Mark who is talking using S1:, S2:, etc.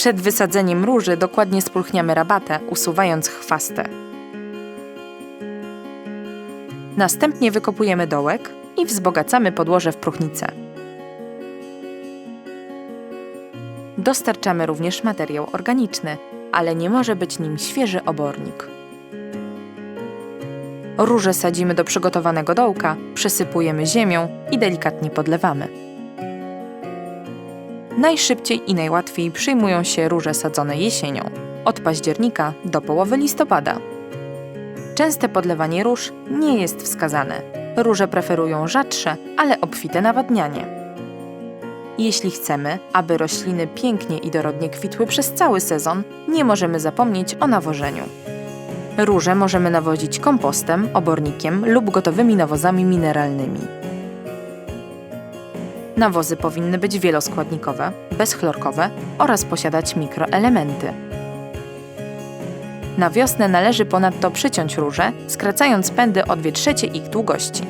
S1: Przed wysadzeniem róży dokładnie spulchniamy rabatę, usuwając chwastę. Następnie wykopujemy dołek i wzbogacamy podłoże w próchnicę. Dostarczamy również materiał organiczny, ale nie może być nim świeży obornik. Róże sadzimy do przygotowanego dołka, przesypujemy ziemią i delikatnie podlewamy. Najszybciej i najłatwiej przyjmują się róże sadzone jesienią, od października do połowy listopada. Częste podlewanie róż nie jest wskazane. Róże preferują rzadsze, ale obfite nawadnianie. Jeśli chcemy, aby rośliny pięknie i dorodnie kwitły przez cały sezon, nie możemy zapomnieć o nawożeniu. Róże możemy nawozić kompostem, obornikiem lub gotowymi nawozami mineralnymi. Nawozy powinny być wieloskładnikowe, bezchlorkowe oraz posiadać mikroelementy. Na wiosnę należy ponadto przyciąć róże, skracając pędy o 2 trzecie ich długości.